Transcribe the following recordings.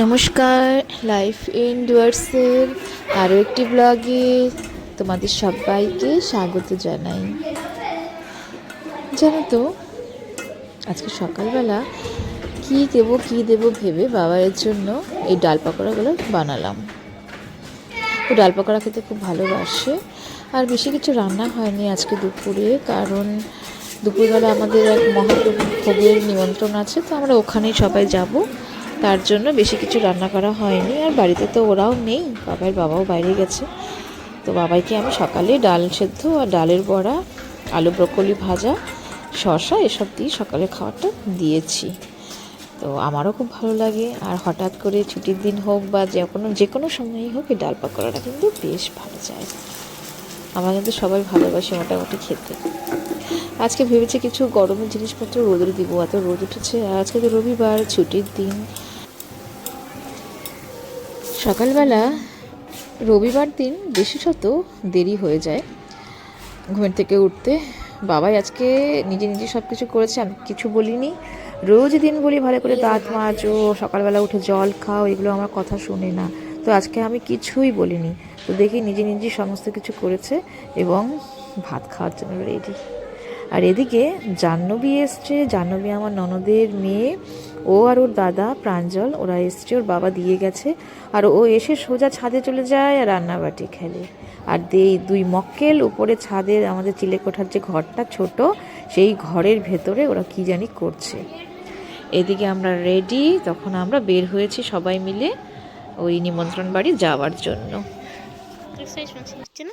নমস্কার life in ডুয়ার্সের আরও একটি ব্লগে তোমাদের সবাইকে স্বাগত জানাই। জানো তো, আজকে সকালবেলা কি দেব কি দেব ভেবে বাবার জন্য এই ডাল পাকোড়াগুলো বানালাম। ও ডাল পাকোড়া খেতে খুব ভালোবাসে আর বেশি কিছু রান্না হয়নি আজকে দুপুরে, কারণ দুপুরবেলা আমাদের এক মহাপ্রভু ভোগের নিমন্ত্রণ আছে, তো আমরা ওখানেই সবাই যাব। তার জন্য বেশি কিছু রান্না করা হয়নি আর বাড়িতে তো ওরাও নেই। বাবার বাবাও বাইরে গেছে। তো বাবাইকে আমি সকালে ডাল সেদ্ধ আর ডালের বড়া, আলু ব্রকলি ভাজা, শসা এসব দিয়ে সকালে খাওয়াটা দিয়েছি। তো আমারও খুব ভালো লাগে। আর হঠাৎ করে ছুটির দিন হোক বা যে কোনো যে কোনো সময়ই হোক এই ডাল পাকোড়াটা কিন্তু বেশ ভালো যায়। আমরা কিন্তু সবাই ভালোবাসি মোটামুটি খেতে। আজকে ভেবেছি কিছু গরমের জিনিসপত্র রোদে দিব। এত রোদ উঠেছে। আজকে তো রবিবার, ছুটির দিন। সকালবেলা রবিবার দিন বিশেষত দেরি হয়ে যায়। ঘুমের থেকে উঠতে বাবাই আজকে নিজে নিজে সব কিছু করেছে, আমি কিছু বলিনি। রোজ দিন বলি, ভালো করে দাঁত মাজো, সকালবেলা উঠে জল খাও, এগুলো আমার কথা শুনে না। তো আজকে আমি কিছুই বলিনি। তো দেখি নিজে নিজে সমস্ত কিছু করেছে এবং ভাত খাওয়ার জন্য রেডি আর এদিকে জাহ্নবী এসছে। জাহ্নবী আমার ননদের মেয়ে। ও আর ওর দাদা প্রাঞ্জল, ওরা এসছে, ওর বাবা দিয়ে গেছে, আর ও এসে সোজা ছাদে চলে যায় আর রান্নাবাটি খেলে। আর দেই দুই মক্কেল উপরে ছাদের আমাদের চিলেকোঠার যে ঘরটা ছোট, সেই ঘরের ভেতরে ওরা কি জানি করছে। এদিকে আমরা রেডি তখন আমরা বের হয়েছি সবাই মিলে ওই নিমন্ত্রণ বাড়ি যাওয়ার জন্য। না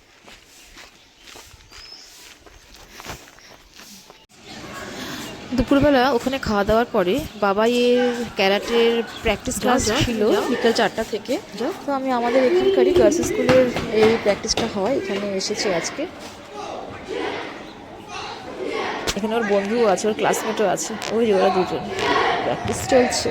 দুপুরবেলা ওখানে খাওয়া দাওয়ার পরে বাবাই এর ক্যারাটের প্র্যাকটিস ক্লাস ছিল বিকেল চারটা থেকে। তো আমি আমাদের এখানকারই গার্লস স্কুলের এই প্র্যাকটিসটা হয় এখানে এসেছি আজকে। এখানে ওর বন্ধুও আছে ওর ক্লাসমেটও আছে। ওই যে ওরা দুজন। প্র্যাকটিস চলছে।